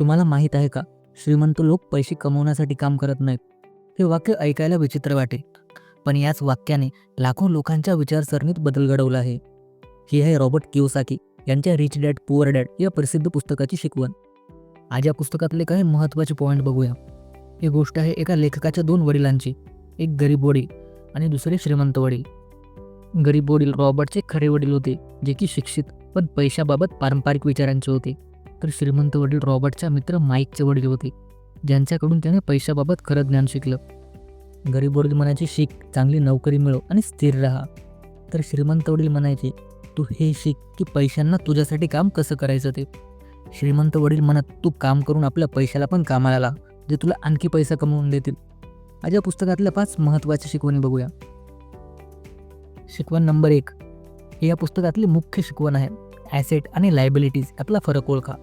तुम्हाला माहीत आहे का? श्रीमंत लोक पैसे कमवण्यासाठी काम करत नाहीत. हे वाक्य ऐकायला विचित्र वाटेल पण याच वाक्याने लाखो लोकांच्या विचारसरणीत बदल घडवला आहे. ही आहे रॉबर्ट किओसाकी यांच्या रिच डॅड पुअर डॅड या प्रसिद्ध पुस्तकाची शिकवण. आज या पुस्तकातले काही महत्त्वाचे पॉईंट बघूया. ही गोष्ट आहे एका लेखकाच्या दोन वडिलांची एक गरीब वडील आणि दुसरे श्रीमंत वडील. गरीब वडील रॉबर्टचे खरे वडील होते जे की शिक्षित पण पैशाबाबत पारंपरिक विचारांचे होते. तर श्रीमंत वडील रॉबर्टच्या मित्र माईकचे वडील होते. ज्यांच्याकडून त्याने पैशाबाबत खरं ज्ञान शिकलं. गरीब वडील म्हणायचे शिक चांगली नोकरी मिळव आणि स्थिर राहा. तर श्रीमंत वडील म्हणायचे तू हे शिक की पैशांना तुझ्यासाठी काम कसं करायचं ते? श्रीमंत वडील म्हणत तू काम करून आपल्या पैशाला पण कामाला ला जे तुला आणखी पैसा कमवून देतील. आज या पुस्तकातल्या पाच महत्त्वाच्या शिकवणी बघूया. शिकवण नंबर एक हे या पुस्तकातली मुख्य शिकवण आहे ॲसेट आणि लायबिलिटीज यातला फरक ओळखा.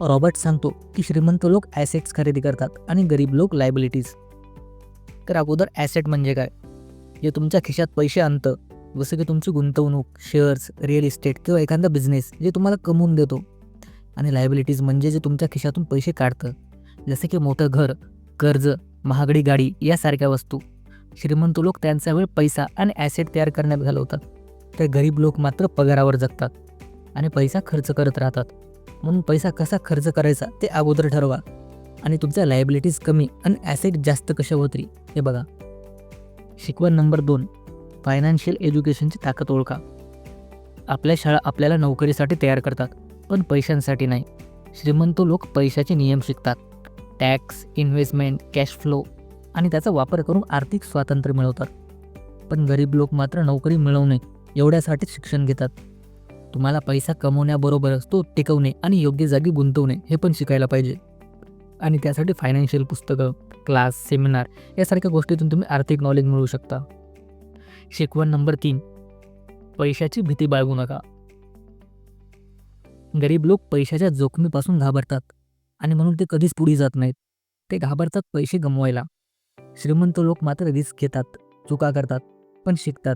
रॉबर्ट सांगतो की श्रीमंत लोक ॲसेट्स खरेदी करतात आणि गरीब लोक लायबिलिटीज तर अगोदर ॲसेट म्हणजे काय? जे तुमच्या खिशात पैसे आणतं जसं की तुमची गुंतवणूक शेअर्स रिअल इस्टेट किंवा एखादा बिझनेस जे तुम्हाला कमवून देतो. आणि लायबिलिटीज म्हणजे जे तुमच्या खिशातून पैसे काढतं जसे की मोठं घर कर्ज महागडी गाडी यासारख्या वस्तू. श्रीमंत लोक त्यांचा वेळ पैसा आणि ॲसेट तयार करण्यात घालवतात. तर गरीब लोक मात्र पगारावर जगतात आणि पैसा खर्च करत राहतात. म्हणून पैसा कसा खर्च करायचा ते अगोदर ठरवा आणि तुमच्या लायबिलिटीज कमी आणि ॲसेट जास्त कशा होतील हे बघा. शिकवण नंबर दोन फायनान्शियल एज्युकेशनची ताकद ओळखा. आपल्या शाळा आपल्याला नोकरीसाठी तयार करतात पण पैशांसाठी नाही. श्रीमंत लोक पैशाचे नियम शिकतात. टॅक्स इन्व्हेस्टमेंट कॅश फ्लो आणि त्याचा वापर करून आर्थिक स्वातंत्र्य मिळवतात. पण गरीब लोक मात्र नोकरी मिळवणे एवढ्यासाठी शिक्षण घेतात. तुम्हाला पैसा कमवण्याबरोबरच तो टिकवणे आणि योग्य जागी गुंतवणे हे पण शिकायला पाहिजे. आणि त्यासाठी फायनान्शियल पुस्तकं क्लास सेमिनार यासारख्या गोष्टीतून तुम्ही आर्थिक नॉलेज मिळवू शकता. शिकवण नंबर तीन पैशाची भीती बाळगू नका. गरीब लोक पैशाच्या जोखमीपासून घाबरतात आणि म्हणून ते कधीच पुढे जात नाहीत. ते घाबरतात पैसे गमवायला. श्रीमंत लोक मात्र रिस्क घेतात चुका करतात पण शिकतात.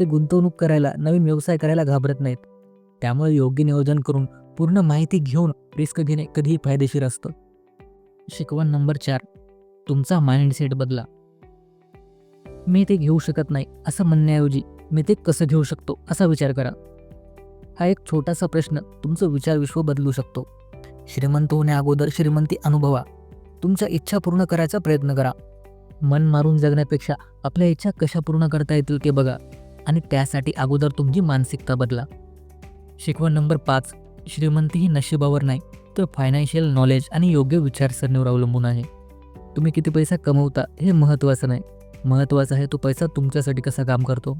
ते गुंतवणूक करायला नवीन व्यवसाय करायला घाबरत नाहीत. त्यामुळे योग्य नियोजन करून पूर्ण माहिती घेऊन रिस्क घेणे कधीही फायदेशीर असतं. शिकवण नंबर चार. तुमचा माइंडसेट बदला. मी ते घेऊ शकत नाही असं म्हणण्याऐवजी मी ते कसं घेऊ शकतो असा विचार करा. हा एक छोटासा प्रश्न तुमचं विचारविश्व बदलू शकतो. श्रीमंत होण्या अगोदर श्रीमंती अनुभवा. तुमच्या इच्छा पूर्ण करायचा प्रयत्न करा. मन मारून जगण्यापेक्षा आपल्या इच्छा कशा पूर्ण करता येतील ते बघा. आणि त्यासाठी अगोदर तुमची मानसिकता बदला. शिकवण नंबर पाच श्रीमंती ही नशिबावर नाही तर फायनान्शियल नॉलेज आणि योग्य विचारसरणीवर अवलंबून आहे. तुम्ही किती पैसा कमवता हे महत्त्वाचं नाही. महत्त्वाचं आहे तो पैसा तुमच्यासाठी कसा काम करतो.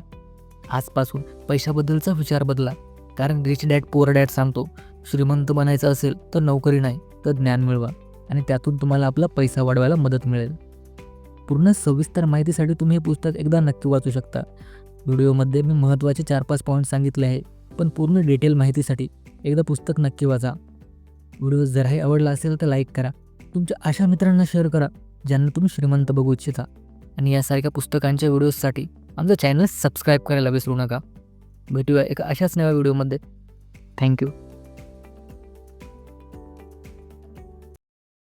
आजपासून पैशाबद्दलचा विचार बदला कारण रिच डॅड पोअर डॅड सांगतो श्रीमंत बनायचं असेल तर नोकरी नाही तर ज्ञान मिळवा आणि त्यातून तुम्हाला आपला पैसा वाढवायला मदत मिळेल. पूर्ण सविस्तर माहितीसाठी तुम्ही हे पुस्तक एकदा नक्की वाचू शकता. व्हिडिओमध्ये मी महत्त्वाचे चार पाच पॉईंट सांगितले आहे पण पूर्ण डिटेल माहितीसाठी एकदा पुस्तक नक्की वाचा. व्हिडिओ जराही आवडला असेल तर लाईक करा. तुमच्या अशा मित्रांना शेअर करा ज्यांना तुम्ही श्रीमंत बघू इच्छिता. आणि यासारख्या पुस्तकांच्या व्हिडिओजसाठी आमचं चॅनल सबस्क्राईब करायला विसरू नका. भेटूया एका अशाच नव्या व्हिडिओमध्ये. थँक्यू